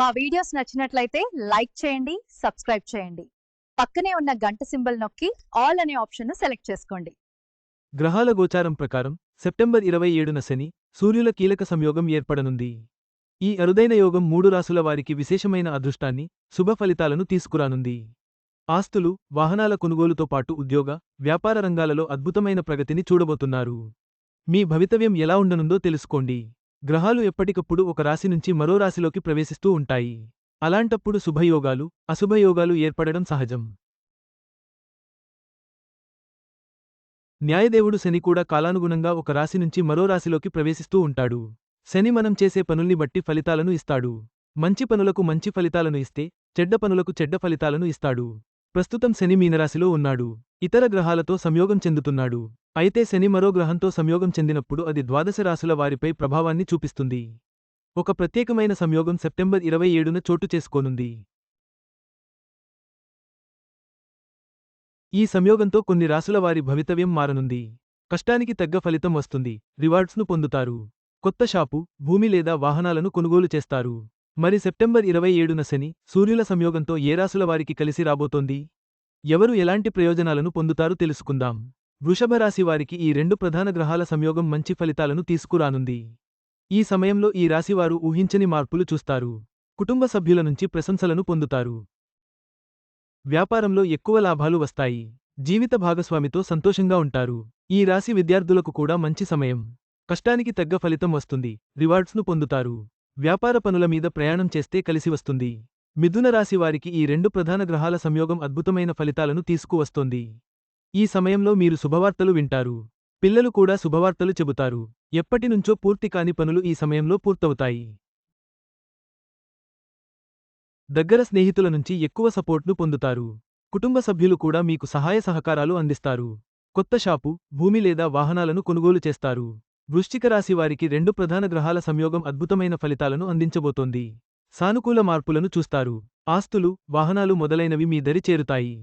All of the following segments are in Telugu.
మా వీడియోస్ నచ్చినట్లయితే లైక్ చేయండి సబ్స్క్రైబ్ చేయండి. పక్కనే ఉన్న గంట సింబల్ నొక్కి ఆల్ అనే ఆప్షన్ను సెలెక్ట్ చేసుకోండి. గ్రహాల గోచారం ప్రకారం సెప్టెంబర్ ఇరవై ఏడున శని సూర్యుల కీలక సంయోగం ఏర్పడనుంది. ఈ అరుదైన యోగం మూడు రాసుల వారికి విశేషమైన అదృష్టాన్ని శుభ ఫలితాలను తీసుకురానుంది. ఆస్తులు వాహనాల కొనుగోలుతో పాటు ఉద్యోగ వ్యాపార రంగాలలో అద్భుతమైన ప్రగతిని చూడబోతున్నారు. మీ భవితవ్యం ఎలా ఉండనుందో తెలుసుకోండి. గ్రహాలు ఎప్పటికప్పుడు ఒక రాశి నుంచి మరో రాశిలోకి ప్రవేశిస్తూ ఉంటాయి. అలాంటప్పుడు శుభయోగాలు అశుభయోగాలు ఏర్పడడం సహజం. న్యాయదేవుడు శని కూడా కాలానుగుణంగా ఒక రాశి నుంచి మరో రాశిలోకి ప్రవేశిస్తూ ఉంటాడు. శని మనం చేసే పనుల్ని బట్టి ఫలితాలను ఇస్తాడు. మంచి పనులకు మంచి ఫలితాలను ఇస్తే చెడ్డ పనులకు చెడ్డ ఫలితాలను ఇస్తాడు. ప్రస్తుతం శని మీనరాశిలో ఉన్నాడు. ఇతర గ్రహాలతో సంయోగం చెందుతున్నాడు. అయితే శని మరో గ్రహంతో సంయోగం చెందినప్పుడు అది ద్వాదశ రాశుల వారిపై ప్రభావాన్ని చూపిస్తుంది. ఒక ప్రత్యేకమైన సంయోగం సెప్టెంబర్ ఇరవై ఏడున చోటు చేసుకోనుంది. ఈ సంయోగంతో కొన్ని రాశుల వారి భవితవ్యం మారనుంది. కష్టానికి తగ్గ ఫలితం వస్తుంది. రివార్డ్స్ను పొందుతారు. కొత్త షాపు భూమి లేదా వాహనాలను కొనుగోలు చేస్తారు. మరి సెప్టెంబర్ ఇరవై ఏడున శని సూర్యుల సంయోగంతో ఏ రాశుల వారికి కలిసి రాబోతోంది? ఎవరు ఎలాంటి ప్రయోజనాలను పొందుతారు తెలుసుకుందాం. వృషభ వారికి ఈ రెండు ప్రధాన గ్రహాల సంయోగం మంచి ఫలితాలను తీసుకురానుంది. ఈ సమయంలో ఈ రాశివారు ఊహించని మార్పులు చూస్తారు. కుటుంబ సభ్యుల నుంచి ప్రశంసలను పొందుతారు. వ్యాపారంలో ఎక్కువ లాభాలు వస్తాయి. జీవిత భాగస్వామితో సంతోషంగా ఉంటారు. ఈ రాశి విద్యార్థులకు కూడా మంచి సమయం. కష్టానికి తగ్గ ఫలితం వస్తుంది. రివార్డ్స్ను పొందుతారు. వ్యాపార పనుల మీద ప్రయాణం చేస్తే కలిసి వస్తుంది. మిథున రాశి వారికి ఈ రెండు ప్రధాన గ్రహాల సంయోగం అద్భుతమైన ఫలితాలను తీసుకువస్తోంది. ఈ సమయంలో మీరు శుభవార్తలు వింటారు. పిల్లలు కూడా శుభవార్తలు చెబుతారు. ఎప్పటినుంచో పూర్తి కాని పనులు ఈ సమయంలో పూర్తవుతాయి. దగ్గర స్నేహితుల నుంచి ఎక్కువ సపోర్ట్ను పొందుతారు. కుటుంబ సభ్యులు కూడా మీకు సహాయ సహకారాలు అందిస్తారు. కొత్త షాపు భూమి లేదా వాహనాలను కొనుగోలు చేస్తారు. వృశ్చిక రాశి వారికి రెండు ప్రధాన గ్రహాల సంయోగం అద్భుతమైన ఫలితాలను అందించబోతోంది. సానుకూల మార్పులను చూస్తారు. ఆస్తులు వాహనాలు మొదలైనవి మీ దరి చేరుతాయి.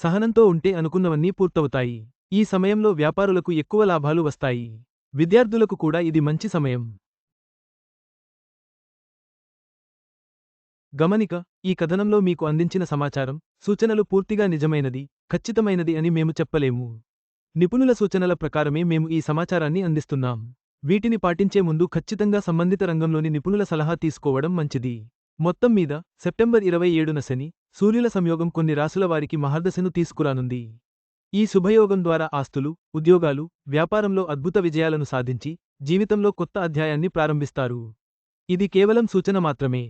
సహనంతో ఉంటే అనుకున్నవన్నీ పూర్తవుతాయి. ఈ సమయంలో వ్యాపారులకు ఎక్కువ లాభాలు వస్తాయి. విద్యార్థులకు కూడా ఇది మంచి సమయం. గమనిక ఈ కథనంలో మీకు అందించిన సమాచారం సూచనలు పూర్తిగా నిజమైనది ఖచ్చితమైనది అని మేము చెప్పలేము. నిపుణుల సూచనల ప్రకారమే మేము ఈ సమాచారాన్ని అందిస్తున్నాం. వీటిని పాటించే ముందు ఖచ్చితంగా సంబంధిత రంగంలోని నిపుణుల సలహా తీసుకోవడం మంచిది. మొత్తం మీద సెప్టెంబర్ ఇరవై ఏడున శని సూర్యుల సంయోగం కొన్ని రాసుల వారికి మహర్దశను తీసుకురానుంది. ఈ శుభయోగం ద్వారా ఆస్తులు ఉద్యోగాలు వ్యాపారంలో అద్భుత విజయాలను సాధించి జీవితంలో కొత్త అధ్యాయాన్ని ప్రారంభిస్తారు. ఇది కేవలం సూచన మాత్రమే.